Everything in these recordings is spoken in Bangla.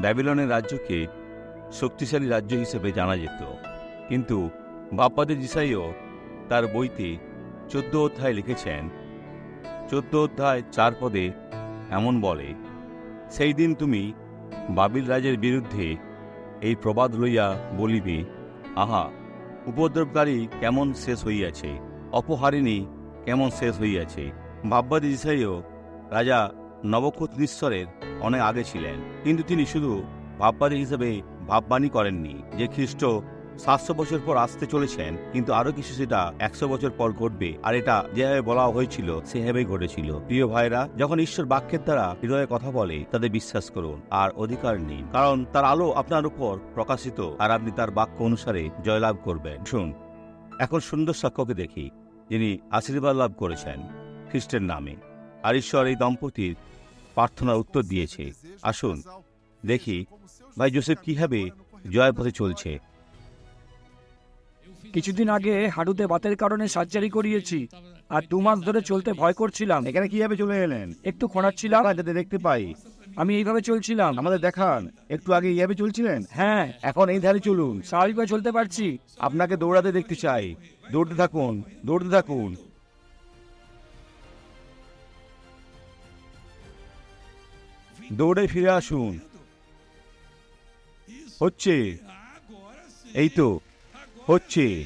ব্যাবিলনের রাজ্যকে শক্তিশালী রাজ্য হিসেবে জানা যেত। কিন্তু বাপ্পাদের জিসাইও তার বইতে চোদ্দ অধ্যায় লিখেছেন। চোদ্দ অধ্যায় চার পদে এমন বলে, সেই দিন তুমি বাবিল রাজের বিরুদ্ধে এই প্রবাদ লইয়া বলিবে, আহা, উপদ্রবকারী কেমন শেষ হইয়াছে, অপহারিণী কেমন শেষ হইয়াছে? ভাববাদী ইসাইও রাজা নবকুতনেশ্বরের অনেক আগে ছিলেন। কিন্তু তিনি শুধু ভাববাদী হিসেবে ভাববাণী করেননি যে খ্রিস্ট সাতশো বছর পর আসতে চলেছেন, কিন্তু আরও কিছু সেটা একশো বছর পর ঘটবে। আর এটা যেভাবে বলা হয়েছিল, সেভাবেই ঘটেছিল। প্রিয় ভাইরা, যখন ঈশ্বর বাক্যের দ্বারা হৃদয়ে কথা বলে, তাদের বিশ্বাস করুন, আর অধিকার নিন। কারণ তার আলো আপনার উপর প্রকাশিত, আর আপনি তার বাক্য অনুসারে জয়লাভ করবেন। শুন এখন সুন্দর সাক্ষ্যকে দেখি, যিনি আশীর্বাদ লাভ করেছেন খ্রিস্টের নামে। আর ঈশ্বর এই দম্পতির প্রার্থনার উত্তর দিয়েছে। আসুন দেখি ভাই জোসেফ কীভাবে জয় পথে চলছে? কিছুদিন আগে হাঁটুতে বাতের কারণে সার্জারি করিয়েছি আর দু মাস ধরে চলতে ভয় করছিলাম। এখানে কীভাবে চলে এলেন? একটু খোঁড়াচ্ছিলাম। যাতে দেখতে পাই। আমি এইভাবে চলছিলাম। আমাদের দেখান একটু আগে এইভাবে চলছিলেন? হ্যাঁ। এখন এই ধারে চলুন। স্বাভাবিকভাবে চলতে পারছি। আপনাকে দৌড়াতে দেখতে চাই। দৌড়তে থাকুন দৌড়তে থাকুন। দৌড়ে ফিরে আসুন। হচ্ছে। এই তো, হচ্ছে।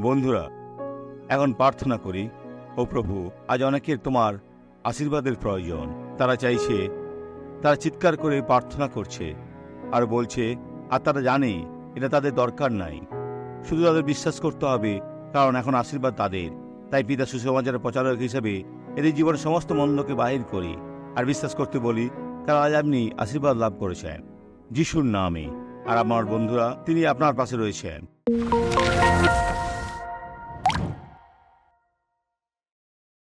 বন্ধুরা, এখন প্রার্থনা করি, ও প্রভু, আজ অনেকের তোমার আশীর্বাদের প্রয়োজন। তারা চাইছে, তারা চিৎকার করে প্রার্থনা করছে আর বলছে, আর তারা জানে, এটা তাদের দরকার নাই। শুধু তাদের বিশ্বাস করতে হবে, কারণ এখন আশীর্বাদ তাদের। তাই পিতা সুসমাচারের প্রচারক হিসেবে এদের জীবনের সমস্ত মন্দকে বাহির করি আর বিশ্বাস করতে বলি, কারণ আজ আপনি আশীর্বাদ লাভ করেছেন। যিশুর নামে। আর আমার বন্ধুরা, তিনি আপনার পাশে রয়েছেন।